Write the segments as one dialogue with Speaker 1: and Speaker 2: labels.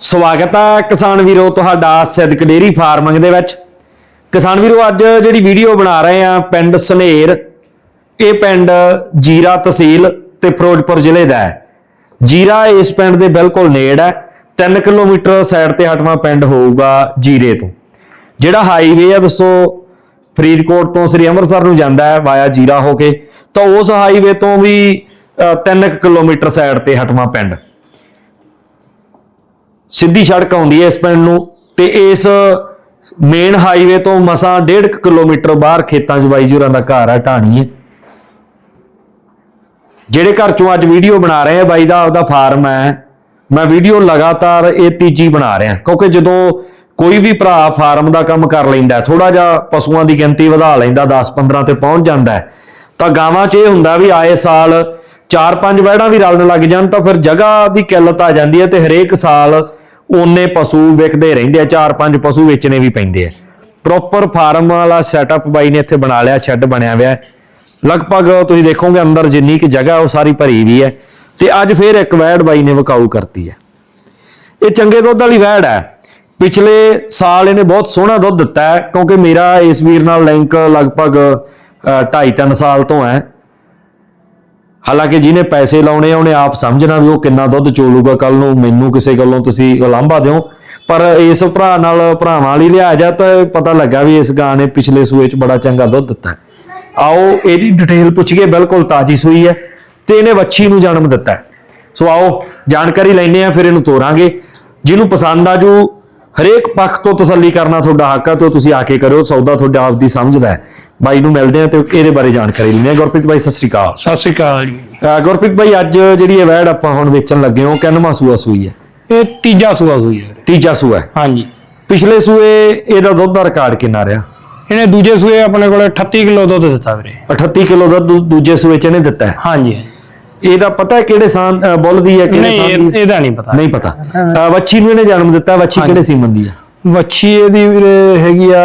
Speaker 1: ਸਵਾਗਤ ਹੈ ਕਿਸਾਨ ਵੀਰੋ ਤੁਹਾਡਾ ਸਿੱਧਕ ਡੇਰੀ ਫਾਰਮਿੰਗ ਦੇ ਵਿੱਚ। ਕਿਸਾਨ ਵੀਰੋ, ਅੱਜ ਜਿਹੜੀ ਵੀਡੀਓ ਬਣਾ ਰਹੇ ਆ ਪਿੰਡ ਸਨੇਰ, ਇਹ ਪਿੰਡ ਜੀਰਾ ਤਹਿਸੀਲ ਤੇ ਫਿਰੋਜ਼ਪੁਰ ਜ਼ਿਲ੍ਹੇ ਦਾ ਹੈ। ਜੀਰਾ ਇਸ ਪਿੰਡ ਦੇ ਬਿਲਕੁਲ ਨੇੜ ਹੈ। 3 ਕਿਲੋਮੀਟਰ ਸਾਈਡ ਤੇ ਹਟਵਾ ਪਿੰਡ ਹੋਊਗਾ ਜੀਰੇ ਤੋਂ। ਜਿਹੜਾ ਹਾਈਵੇ ਆ ਦੋਸਤੋ, ਫਰੀਦਕੋਟ ਤੋਂ ਸ੍ਰੀ ਅੰਮ੍ਰਿਤਸਰ ਨੂੰ ਜਾਂਦਾ ਹੈ ਵਾਇਆ ਜੀਰਾ ਹੋ ਕੇ। ਤਾਂ ਉਸ ਹਾਈਵੇ ਤੋਂ ਵੀ 3 ਕਿਲੋਮੀਟਰ ਸਾਈਡ ਤੇ ਹਟਵਾ ਪਿੰਡ। ਸਿੱਧੀ ਸੜਕ ਆਉਂਦੀ ਹੈ ਇਸ ਪਿੰਡ ਨੂੰ ਤੇ ਇਸ ਮੇਨ ਹਾਈਵੇ ਤੋਂ ਮਸਾਂ 1.5 ਕਿਲੋਮੀਟਰ ਬਾਹਰ ਖੇਤਾਂ 'ਚ ਬਾਈ ਜੂਰਾਂ ਦਾ ਘਰ ਹੈ ਢਾਣੀ ਹੈ। ਜਿਹੜੇ ਘਰ ਚੋਂ ਅੱਜ ਵੀਡੀਓ ਬਣਾ ਰਹੇ ਆ, ਬਾਈ ਦਾ ਆਪਦਾ ਫਾਰਮ ਹੈ ਮੈਂ ਵੀਡੀਓ ਲਗਾਤਾਰ ਇਹ ਤੀਜੀ ਬਣਾ ਰਿਹਾ, ਕਿਉਂਕਿ ਜਦੋਂ ਕੋਈ ਵੀ ਭਰਾ ਫਾਰਮ ਦਾ ਕੰਮ ਕਰ ਲੈਂਦਾ ਥੋੜਾ ਜਿਹਾ ਪਸ਼ੂਆਂ ਦੀ ਗਿਣਤੀ ਵਧਾ ਲੈਂਦਾ 10-15 ਤੇ ਪਹੁੰਚ ਜਾਂਦਾ ਤਾਂ ਗਾਵਾਂ 'ਚ ਇਹ ਹੁੰਦਾ ਵੀ ਆਏ ਸਾਲ 4-5 ਵਹਿੜਾਂ ਵੀ ਰਲਣ ਲੱਗ ਜਾਣ, ਤਾਂ ਫਿਰ ਜਗ੍ਹਾ ਦੀ ਕਿੱਲਤ ਆ ਜਾਂਦੀ ਹੈ ਤੇ ਹਰੇਕ ਸਾਲ ਓਨੇ ਪਸ਼ੂ ਵਿਕਦੇ ਰਹਿੰਦੇ ਆ 4-5 ਪਸ਼ੂ ਵੇਚਣੇ ਵੀ ਪੈਂਦੇ ਆ। ਪ੍ਰੋਪਰ ਫਾਰਮ ਵਾਲਾ ਸੈਟਅਪ ਬਾਈ ਨੇ ਇੱਥੇ ਬਣਾ ਲਿਆ ਸ਼ੈੱਡ ਬਣਿਆ ਹੋਇਆ। ਲਗਭਗ ਤੁਸੀਂ ਦੇਖੋਗੇ ਅੰਦਰ ਜਿੰਨੀ ਕਿ ਜਗ੍ਹਾ, ਉਹ ਸਾਰੀ ਭਰੀ ਵੀ ਹੈ। ਤੇ ਅੱਜ ਫੇਰ ਇੱਕ ਵੈੜ ਬਾਈ ਨੇ ਵਕਾਊ ਕਰਤੀ ਹੈ। ਇਹ ਚੰਗੇ ਦੁੱਧ ਵਾਲੀ ਵੈੜ ਹੈ। ਪਿਛਲੇ ਸਾਲ ਇਹਨੇ ਬਹੁਤ ਸੋਹਣਾ ਦੁੱਧ ਦਿੱਤਾ ਹੈ, ਕਿਉਂਕਿ ਮੇਰਾ ਇਸ ਵੀਰ ਨਾਲ ਲਿੰਕ ਲਗਭਗ 2.5-3 ਸਾਲ ਤੋਂ ਹੈ। ਹਾਲਾਂਕਿ ਜਿਹਨੇ ਪੈਸੇ ਲਾਉਣੇ ਆ, ਉਹਨੇ ਆਪ ਸਮਝਣਾ ਵੀ ਉਹ ਕਿੰਨਾ ਦੁੱਧ ਚੋਲੂਗਾ ਕੱਲ ਨੂੰ, ਮੈਨੂੰ ਕਿਸੇ ਗੱਲੋਂ ਤੁਸੀਂ ਉਲਾਂਭਾ ਦਿਓ। ਪਰ ਇਸ ਭਰਾ ਨਾਲ, ਭਰਾਵਾਂ ਵਾਲੀ ਲਿਆ ਜਾ ਤਾਂ ਪਤਾ ਲੱਗਾ ਵੀ ਇਸ ਗਾਂ ਨੇ ਪਿਛਲੇ ਸੂਏ 'ਚ ਬੜਾ ਚੰਗਾ ਦੁੱਧ ਦਿੱਤਾ। ਆਓ, ਇਹਦੀ ਡਿਟੇਲ ਪੁੱਛੀਏ, ਬਿਲਕੁਲ ਤਾਜੀ ਸੂਈ ਹੈ ਤੇ ਇਹਨੇ ਵੱਛੀ ਨੂੰ ਜਨਮ ਦਿੱਤਾ ਸੋ ਆਓ, ਜਾਣਕਾਰੀ ਲੈਣੇ ਆ ਫਿਰ ਇਹਨੂੰ ਤੋਰਾਂਗੇ। ਜਿਹਨੂੰ ਪਸੰਦ ਆ ਜੂ ਹਰੇਕ ਪੱਖ ਤੋਂ ਤਸੱਲੀ ਕਰਨਾ ਤੁਹਾਡਾ ਹੱਕ ਆ ਤੇ ਤੁਸੀਂ ਆ ਕੇ ਕਰਿਓ ਸੌਦਾ ਤੁਹਾਡਾ ਆਪ ਦੀ ਸਮਝਦਾ ਹੈ। ਬਾਈ ਨੂੰ ਮਿਲਦੇ ਆ ਤੇ ਇਹਦੇ ਬਾਰੇ ਜਾਣਕਾਰੀ ਲੈਣੇ ਆ ਗੁਰਪ੍ਰੀਤ ਬਾਈ ਸਤਿ ਸ੍ਰੀ ਅਕਾਲ।
Speaker 2: ਸਤਿ ਸ਼੍ਰੀ ਅਕਾਲ ਜੀ।
Speaker 1: ਗੁਰਪ੍ਰੀਤ ਭਾਈ ਅੱਜ ਜਿਹੜੀ ਇਹ ਵੈੜ ਆਪਾਂ ਹੁਣ ਵੇਚਣ ਲੱਗੇ ਹਾਂ ਕਿੰਨਵਾਂ ਸੂਆ ਸੂਈ ਹੈ?
Speaker 2: ਇਹ ਤੀਜਾ ਸੂਆ ਸੂਈ ਹੈ।
Speaker 1: ਤੀਜਾ ਸੂਆ ਹੈ।
Speaker 2: ਹਾਂਜੀ।
Speaker 1: ਪਿਛਲੇ ਸੂਏ ਇਹਦਾ ਦੁੱਧ ਦਾ ਰਿਕਾਰਡ ਕਿੰਨਾ ਰਿਹਾ?
Speaker 2: ਇਹਨੇ ਦੂਜੇ ਸੂਏ ਆਪਣੇ ਕੋਲੇ 38 ਕਿਲੋ ਦੁੱਧ ਦਿੱਤਾ ਵੀਰੇ।
Speaker 1: 38 ਕਿਲੋ ਦਾ ਦੂ- ਦੂਜੇ ਸੂਏ ਚ ਇਹਨੇ ਦਿੱਤਾ ਹੈ।
Speaker 2: ਹਾਂਜੀ।
Speaker 1: ਇਹਦਾ ਪਤਾ ਹੈ ਕਿਹੜੇ ਸਾਨ ਅਹ ਬੁੱਲ ਦੀ ਹੈ ਕਿਹੜੇ
Speaker 2: ਨਹੀਂ
Speaker 1: ਸਾਨ
Speaker 2: ਇਹ-
Speaker 1: ਦੀ
Speaker 2: ਇਹਦਾ ਨਹੀਂ ਪਤਾ।
Speaker 1: ਨਹੀਂ ਪਤਾ। ਵੱਛੀ ਨੂੰ ਇਹਨੇ ਜਨਮ ਦਿੱਤਾ ਵੱਛੀ ਕਿਹੜੇ ਸੀਮਨ ਦੀ ਹੈ?
Speaker 2: ਵੱਛੀ ਇਹਦੀ ਵੀਰੇ ਹੈਗੀ ਆ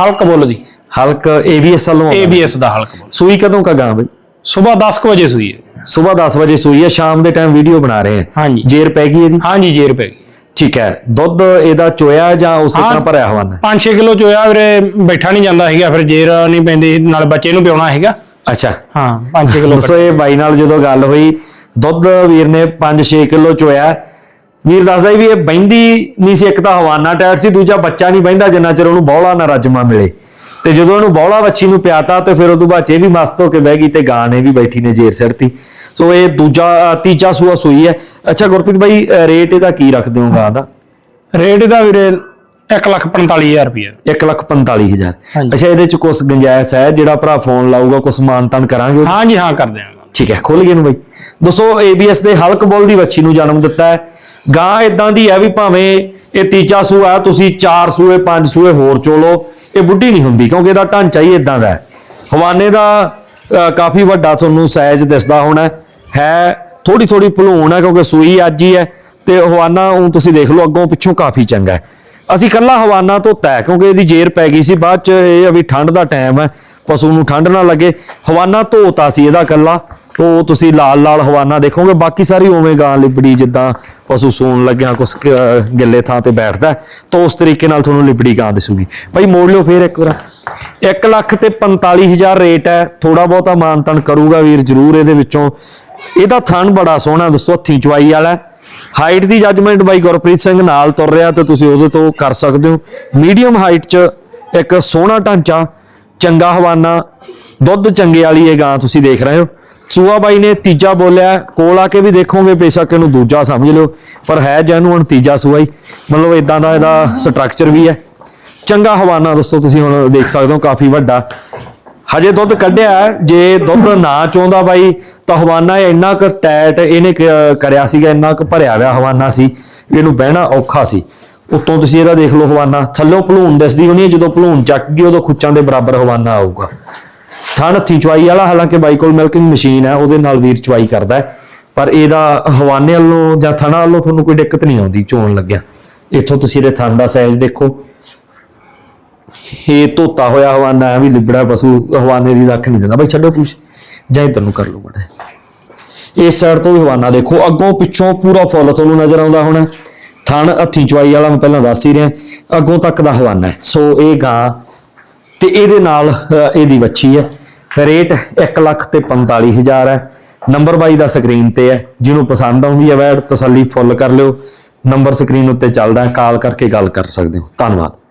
Speaker 2: ਹਲਕ ਬੁੱਲ ਦੀ।
Speaker 1: ਹਲਕ ਏਬੀਐਸ ਵੱਲੋਂ ਆਉਂਦਾ।
Speaker 2: ABS ਦਾ ਹਲਕ ਬੁੱਲ।
Speaker 1: ਸੂਈ ਕਦੋਂ ਕਾ ਗਾਂ ਬਈ?
Speaker 2: ਸਵੇਰ 10 ਕੁ ਵਜੇ ਸੂਈ ਹੈ।
Speaker 1: ਸਵੇਰ 10 ਵਜੇ ਸੂਈ ਹੈ ਸ਼ਾਮ ਦੇ ਟਾਈਮ ਵੀਡੀਓ ਬਣਾ ਰਹੇ ਹਾਂ।
Speaker 2: ਹਾਂਜੀ।
Speaker 1: ਜੇਰ ਪੈ ਗਈ ਇਹਦੀ?
Speaker 2: ਹਾਂਜੀ ਜੇਰ ਪੈ ਗਈ।
Speaker 1: ਠੀਕ ਹੈ। ਦੁੱਧ ਇਹਦਾ ਚੋਇਆ ਜਾਂ ਉਸੇ
Speaker 2: ਹਾਂ।
Speaker 1: ਤਰ੍ਹਾਂ ਭਰਿਆ ਹਵਾਨਾ
Speaker 2: 5-6 ਕਿਲੋ ਚੋਇਆ ਵੀਰੇ ਬੈਠਾ ਨਹੀਂ ਜਾਂਦਾ ਹੈਗਾ ਫਿਰ ਜੇਰ ਨਹੀਂ ਪੈਂਦੀ ਨਾਲ ਬੱਚੇ ਨੂੰ ਪਿਉਣਾ ਹੈਗਾ।
Speaker 1: ਅੱਛਾ।
Speaker 2: ਹਾਂ 5-6 ਕਿਲੋ
Speaker 1: ਦੱਸੋ ਇਹ ਬਾਈ ਨਾਲ ਜਦੋਂ ਗੱਲ ਹੋਈ ਦੁੱਧ ਵੀਰ ਨੇ 5-6 ਕਿਲੋ ਚੋਇਆ। ਵੀਰ ਦੱਸਦਾ ਵੀ ਇਹ ਬੈਂਦੀ ਨਹੀਂ ਸੀ ਇੱਕ ਤਾਂ ਹਵਾਨਾ ਟਾਇਰ ਸੀ ਦੂਜਾ ਬੱਚਾ ਨਹੀਂ ਬੈਂਦਾ ਜਿੰਨਾ ਚਿਰ ਉਹਨੂੰ ਬੌਲਾ ਨਾ ਰਜਮਾ ਮਿਲੇ। ਤੇ ਜਦੋਂ ਉਹਨੂੰ ਬੌਲਾ ਵੱਛੀ ਨੂੰ ਪਿਆਤਾ ਤੇ ਫਿਰ ਉਦੋਂ ਬਾਅਦ ਇਹ ਵੀ ਮਸਤ ਹੋ ਕੇ ਬਹਿ ਗਈ ਤੇ ਗਾਂ ਨੇ ਵੀ ਬੈਠੀ ਨੇ ਜੇਰ ਸਿਰਤੀ ਸੋ ਇਹ ਦੂਜਾ ਤੀਜਾ ਸੂਆ ਸੂਈ ਹੈ। ਅੱਛਾ ਗੁਰਪ੍ਰੀਤ ਬਾਈ ਰੇਟ ਇਹਦਾ ਕੀ ਰੱਖਦੇ ਹੋ ਗਾਂ ਦਾ?
Speaker 2: ਰੇਟ ਇਹਦਾ ਵੀਰੇ 145000 ਰੁਪਏ।
Speaker 1: 145000
Speaker 2: ਹਾਂਜੀ।
Speaker 1: ਅੱਛਾ ਇਹਦੇ ਚ ਕੁਝ ਗੁੰਜਾਇਸ਼ ਹੈ ਜਿਹੜਾ ਭਰਾ ਫੋਨ ਲਾਊਗਾ ਕੁਝ ਮਾਨਤਨ ਕਰਾਂਗੇ?
Speaker 2: ਹਾਂਜੀ ਹਾਂ ਕਰ ਦਿਆਂਗਾ।
Speaker 1: ਠੀਕ ਹੈ ਖੁੱਲ ਗਏ ਨੂੰ ਬਈ। ਦੋਸਤੋ ABS ਦੇ ਹਲਕ ਬੋਲ ਦੀ ਵੱਛੀ ਨੂੰ ਜਨਮ ਦਿੱਤਾ ਹੈ। ਗਾਂ ਇਦਾਂ ਦੀ ਹੈ ਵੀ ਭਾਵੇਂ ਇਹ ਤੀਜਾ ਸੂਆ ਤੁਸੀਂ ਚਾਰ ਸੂਏ ਪੰਜ ਸੂਏ ਹੋਰ ਚੋਲੋ ਇਹ ਬੁੱਢੀ ਨਹੀਂ ਹੁੰਦੀ ਕਿਉਂਕਿ ਇਹਦਾ ਢਾਂਚਾ ਹੀ ਇਦਾਂ ਦਾ ਹੈ। ਹਵਾਨੇ ਦਾ ਕਾਫੀ ਵੱਡਾ ਤੁਹਾਨੂੰ ਸਾਈਜ਼ ਦਿਸਦਾ ਹੋਣਾ ਹੈ। ਥੋੜੀ ਥੋੜੀ ਭਲੂਣ ਹੈ ਕਿਉਂਕਿ ਸੂਈ ਅੱਜ ਹੀ ਹੈ। ਤੇ ਹਵਾਨਾ ਉਹ ਤੁਸੀਂ ਦੇਖ ਲਓ ਅੱਗੋਂ ਪਿੱਛੋਂ ਕਾਫੀ ਚੰਗਾ ਹੈ। ਅਸੀਂ ਕੱਲਾ ਹਵਾਨਾ ਧੋਤਾ ਹੈ, ਕਿਉਂਕਿ ਇਹਦੀ ਜੇਰ ਪੈ ਗਈ ਸੀ, ਬਾਅਦ ਚ ਇਹ ਆ ਵੀ ਠੰਡ ਦਾ ਟਾਈਮ ਹੈ, ਪਸ਼ੂ ਨੂੰ ਠੰਡ ਨਾ ਲੱਗੇ। ਹਵਾਨਾ ਧੋਤਾ ਸੀ ਇਹਦਾ ਕੱਲਾ, ਉਹ ਤੁਸੀਂ ਲਾਲ ਲਾਲ ਹਵਾਨਾ ਦੇਖੋਗੇ, ਬਾਕੀ ਸਾਰੀ ਉਵੇਂ ਗਾਂ ਲਿਬੜੀ ਜਿੱਦਾਂ ਪਸ਼ੂ ਸੂਣ ਲੱਗਿਆ, ਕੁਛ ਗਿੱਲੇ ਥਾਂ ਤੇ ਬੈਠਦਾ ਤਾਂ ਉਸ ਤਰੀਕੇ ਨਾਲ ਤੁਹਾਨੂੰ ਲਿਬੜੀ ਗਾਂ ਦਿਸੂਗੀ। ਭਾਈ ਮੋੜ ਲਿਓ ਫੇਰ ਇੱਕ ਵਾਰ। 1 ਲੱਖ ਤੇ 45000 ਰੇਟ ਹੈ ਥੋੜਾ ਬਹੁਤਾ ਮਾਨਤਨ ਕਰੂਗਾ ਵੀਰ ਜਰੂਰ ਇਹਦੇ ਵਿੱਚੋਂ। ਇਹਦਾ ਥਣ ਬੜਾ ਸੋਹਣਾ, ਦੱਸੋ ਹੱਥੀਂ ਚਵਾਈ ਵਾਲਾ ਹਾਈਟ ਦੀ ਜੱਜਮੈਂਟ ਬਾਈ ਗੁਰਪ੍ਰੀਤ ਸਿੰਘ ਨਾਲ ਤੁਰ ਰਿਹਾ ਤੇ ਤੁਸੀਂ ਉਹਦੇ ਤੋਂ ਕਰ ਸਕਦੇ ਹੋ। ਮੀਡੀਅਮ ਹਾਈਟ 'ਚ ਇੱਕ ਸੋਹਣਾ ਢਾਂਚਾ, ਚੰਗਾ ਹਵਾਨਾ, ਦੁੱਧ ਚੰਗੇ ਵਾਲੀ ਇਹ ਗਾਂ ਤੁਸੀਂ ਦੇਖ ਰਹੇ ਹੋ। ਸੂਆ ਬਾਈ ਨੇ ਤੀਜਾ ਬੋਲਿਆ, ਕੋਲ ਆ ਕੇ ਵੀ ਦੇਖੋਗੇ, ਬੇਸ਼ੱਕ ਇਹਨੂੰ ਦੂਜਾ ਸਮਝ ਲਿਓ, ਪਰ ਹੈ ਜੈਨੂਅਨ ਤੀਜਾ ਸੂਆ ਹੀ। ਮਤਲਬ ਇਦਾਂ ਦਾ ਇਹਦਾ ਸਟਰਕਚਰ ਵੀ ਹੈ। ਚੰਗਾ ਹਵਾਨਾ, ਦੋਸਤੋ, ਤੁਸੀਂ ਹੁਣ ਦੇਖ ਸਕਦੇ ਹੋ, ਕਾਫੀ ਵੱਡਾ। ਹਜੇ ਦੁੱਧ ਕੱਢਿਆ ਜੇ ਦੁੱਧ ਨਾ ਚਾਹੁੰਦਾ ਬਾਈ ਤਾਂ ਹਵਾਨਾ ਇੰਨਾ ਕੁ ਟੈਟ ਇਹਨੇ ਕਰਿਆ ਸੀਗਾ ਇੰਨਾ ਕੁ ਭਰਿਆ ਹੋਇਆ ਹਵਾਨਾ ਸੀ। ਵੀ ਇਹਨੂੰ ਬਹਿਣਾ ਔਖਾ ਸੀ। ਉੱਤੋਂ ਤੁਸੀਂ ਇਹਦਾ ਦੇਖ ਲਓ ਹਵਾਨਾ। ਥੱਲੋਂ ਭਲੂਣ ਦਿਸਦੀ ਹੋਣੀ ਹੈ, ਜਦੋਂ ਭਲੂਣ ਚੱਕ ਗਈ ਉਦੋਂ ਖੁੱਚਾਂ ਦੇ ਬਰਾਬਰ ਹਵਾਨਾ ਆਊਗਾ। ਥਣ ਹੱਥੀਂ ਚਵਾਈ ਵਾਲਾ ਹਾਲਾਂਕਿ ਬਾਈ ਕੋਲ ਮਿਲਕਿੰਗ ਮਸ਼ੀਨ ਹੈ ਉਹਦੇ ਨਾਲ ਵੀਰ ਚਵਾਈ ਕਰਦਾ ਹੈ। ਪਰ ਇਹਦਾ ਹਵਾਨੇ ਵੱਲੋਂ ਜਾਂ ਥਣਾ ਵੱਲੋਂ ਤੁਹਾਨੂੰ ਕੋਈ ਦਿੱਕਤ ਨਹੀਂ ਆਉਂਦੀ ਚੋਣ ਲੱਗਿਆ। ਇੱਥੋਂ ਤੁਸੀਂ ਇਹਦੇ ਥਣ ਦਾ ਸਾਈਜ਼ ਦੇਖੋ। ਇਹ ਧੋਤਾ ਹੋਇਆ ਹਵਾਨਾ ਹੈ ਵੀ ਲਿਬੜਾ ਪਸ਼ੂ ਹਵਾਨੇ ਦੀ ਰੱਖ ਨਹੀਂ ਦਿੰਦਾ ਬਈ ਛੱਡੋ ਕੁਛ। ਜਾਂ ਇੱਧਰ ਨੂੰ ਕਰ ਲਓ ਬੜਾ ਇਸ ਸਾਈਡ ਤੋਂ ਵੀ ਹਵਾਨਾ ਦੇਖੋ। ਅੱਗੋਂ ਪਿੱਛੋਂ ਪੂਰਾ ਫੁੱਲ ਤੁਹਾਨੂੰ ਨਜ਼ਰ ਆਉਂਦਾ ਹੋਣਾ। ਥਣ ਹੱਥੀ ਚਵਾਈ ਵਾਲਾ ਮੈਂ ਪਹਿਲਾਂ ਦੱਸ ਹੀ ਰਿਹਾ। ਅੱਗੋਂ ਤੱਕ ਦਾ ਹਵਾਨਾ ਹੈ। ਸੋ ਇਹ ਗਾਂ ਤੇ ਇਹਦੇ ਨਾਲ ਇਹਦੀ ਵੱਛੀ ਹੈ। ਰੇਟ 1 ਲੱਖ ਤੇ 45000 ਹੈ। ਨੰਬਰ ਬਾਈ ਦਾ ਸਕਰੀਨ ਤੇ ਹੈ। ਜਿਹਨੂੰ ਪਸੰਦ ਆਉਂਦੀ ਹੈ ਵੈਡ ਤਸੱਲੀ ਫੁੱਲ ਕਰ ਲਿਓ। ਨੰਬਰ ਸਕਰੀਨ ਉੱਤੇ ਚੱਲਦਾ ਕਾਲ ਕਰਕੇ ਗੱਲ ਕਰ ਸਕਦੇ ਹੋ। ਧੰਨਵਾਦ।